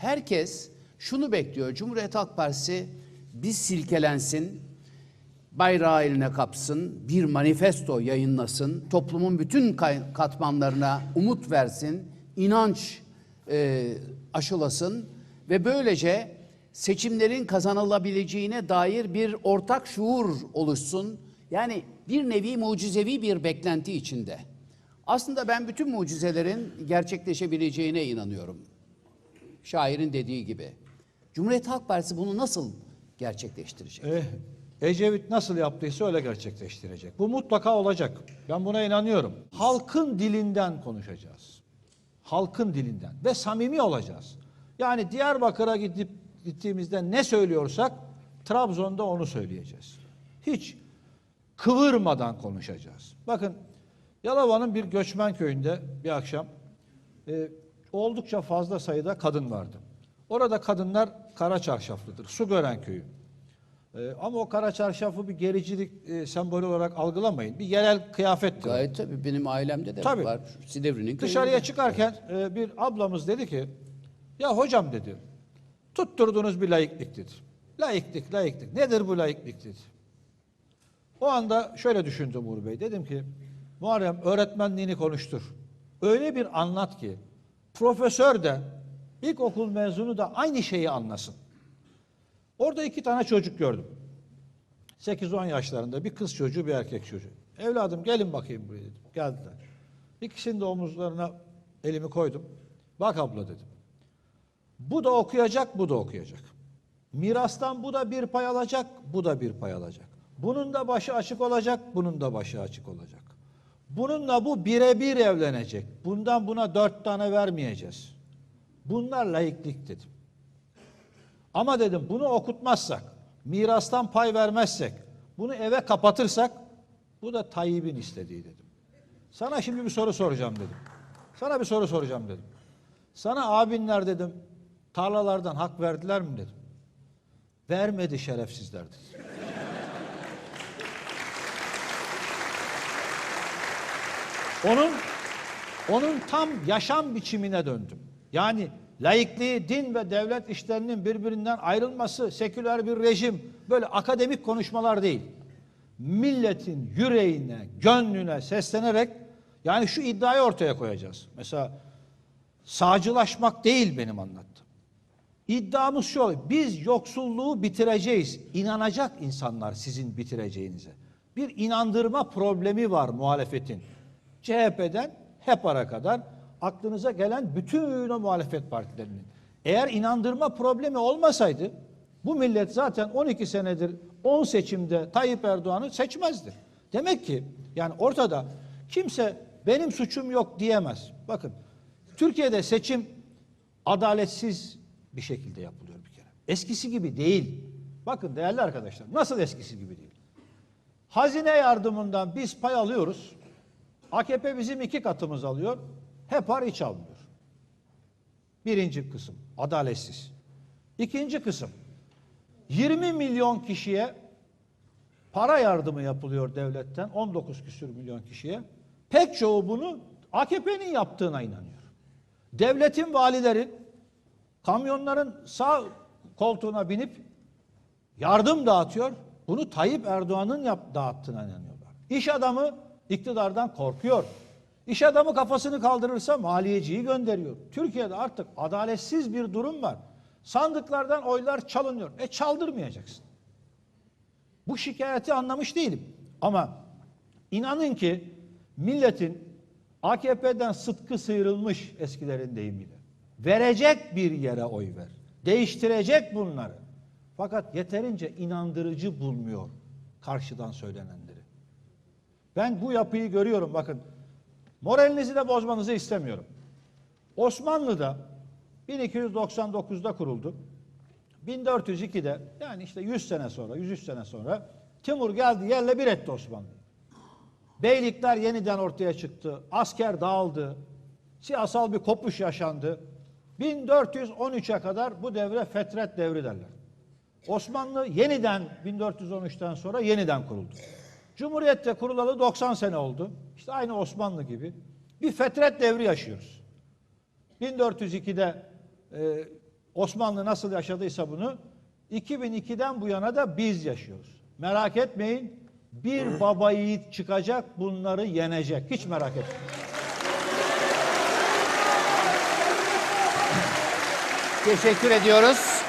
herkes şunu bekliyor. Cumhuriyet Halk Partisi bir silkelensin, bayrağı eline kapsın, bir manifesto yayınlasın, toplumun bütün katmanlarına umut versin, inanç e, aşılasın ve böylece seçimlerin kazanılabileceğine dair bir ortak şuur oluşsun. Yani bir nevi mucizevi bir beklenti içinde. Aslında ben bütün mucizelerin gerçekleşebileceğine inanıyorum. Şairin dediği gibi. Cumhuriyet Halk Partisi bunu nasıl gerçekleştirecek? Eh, Ecevit nasıl yaptıysa öyle gerçekleştirecek. Bu mutlaka olacak. Ben buna inanıyorum. Halkın dilinden konuşacağız. Halkın dilinden ve samimi olacağız. Yani Diyarbakır'a gidip gittiğimizde ne söylüyorsak Trabzon'da onu söyleyeceğiz. Hiç kıvırmadan konuşacağız. Bakın Yalova'nın bir göçmen köyünde bir akşam e, oldukça fazla sayıda kadın vardı. Orada kadınlar kara çarşaflıdır. Su gören köyü. E, ama o kara çarşafı bir gericilik e, sembolü olarak algılamayın. Bir yerel kıyafettir. Gayet tabii benim ailemde de Tabii. var. Silivri'nin Dışarıya köyünde. çıkarken e, bir ablamız dedi ki ya hocam dedi tutturduğunuz bir laiklik dedi. Laiklik, laiklik. Nedir bu laiklik dedi. O anda şöyle düşündüm Uğur Bey. Dedim ki Muharrem öğretmenliğini konuştur. Öyle bir anlat ki profesör de ilkokul mezunu da aynı şeyi anlasın. Orada iki tane çocuk gördüm. 8-10 yaşlarında bir kız çocuğu bir erkek çocuğu. Evladım gelin bakayım buraya dedim. Geldiler. İkisinin de omuzlarına elimi koydum. Bak abla dedim. Bu da okuyacak, bu da okuyacak. Mirastan bu da bir pay alacak, bu da bir pay alacak. Bunun da başı açık olacak, bunun da başı açık olacak. Bununla bu birebir evlenecek. Bundan buna dört tane vermeyeceğiz. Bunlar laiklik dedim. Ama dedim bunu okutmazsak, mirastan pay vermezsek, bunu eve kapatırsak bu da Tayyip'in istediği dedim. Sana şimdi bir soru soracağım dedim. Sana bir soru soracağım dedim. Sana abinler dedim tarlalardan hak verdiler mi dedim. Vermedi şerefsizler dedim. Onun onun tam yaşam biçimine döndüm. Yani laikliği, din ve devlet işlerinin birbirinden ayrılması, seküler bir rejim, böyle akademik konuşmalar değil. Milletin yüreğine, gönlüne seslenerek yani şu iddiayı ortaya koyacağız. Mesela sağcılaşmak değil benim anlattığım. İddiamız şu, biz yoksulluğu bitireceğiz. İnanacak insanlar sizin bitireceğinize. Bir inandırma problemi var muhalefetin. CHP'den HEPAR'a kadar aklınıza gelen bütün o muhalefet partilerinin. Eğer inandırma problemi olmasaydı bu millet zaten 12 senedir 10 seçimde Tayyip Erdoğan'ı seçmezdi. Demek ki yani ortada kimse benim suçum yok diyemez. Bakın Türkiye'de seçim adaletsiz bir şekilde yapılıyor bir kere. Eskisi gibi değil. Bakın değerli arkadaşlar nasıl eskisi gibi değil. Hazine yardımından biz pay alıyoruz. AKP bizim iki katımız alıyor. HEPAR hiç almıyor. Birinci kısım adaletsiz. İkinci kısım 20 milyon kişiye para yardımı yapılıyor devletten 19 küsür milyon kişiye. Pek çoğu bunu AKP'nin yaptığına inanıyor. Devletin valilerin kamyonların sağ koltuğuna binip yardım dağıtıyor. Bunu Tayyip Erdoğan'ın dağıttığına inanıyorlar. İş adamı iktidardan korkuyor. İş adamı kafasını kaldırırsa maliyeciyi gönderiyor. Türkiye'de artık adaletsiz bir durum var. Sandıklardan oylar çalınıyor. E çaldırmayacaksın. Bu şikayeti anlamış değilim. Ama inanın ki milletin AKP'den sıtkı sıyrılmış eskilerin deyimiyle. Verecek bir yere oy ver. Değiştirecek bunları. Fakat yeterince inandırıcı bulmuyor karşıdan söylenenleri. Ben bu yapıyı görüyorum bakın. Moralinizi de bozmanızı istemiyorum. Osmanlı'da 1299'da kuruldu. 1402'de yani işte 100 sene sonra, 103 sene sonra Timur geldi yerle bir etti Osmanlı. Beylikler yeniden ortaya çıktı. Asker dağıldı. Siyasal bir kopuş yaşandı. 1413'e kadar bu devre fetret devri derler. Osmanlı yeniden 1413'ten sonra yeniden kuruldu. Cumhuriyette kurulalı 90 sene oldu. İşte aynı Osmanlı gibi bir fetret devri yaşıyoruz. 1402'de e, Osmanlı nasıl yaşadıysa bunu 2002'den bu yana da biz yaşıyoruz. Merak etmeyin. Bir baba yiğit çıkacak bunları yenecek. Hiç merak etmeyin. Teşekkür ediyoruz.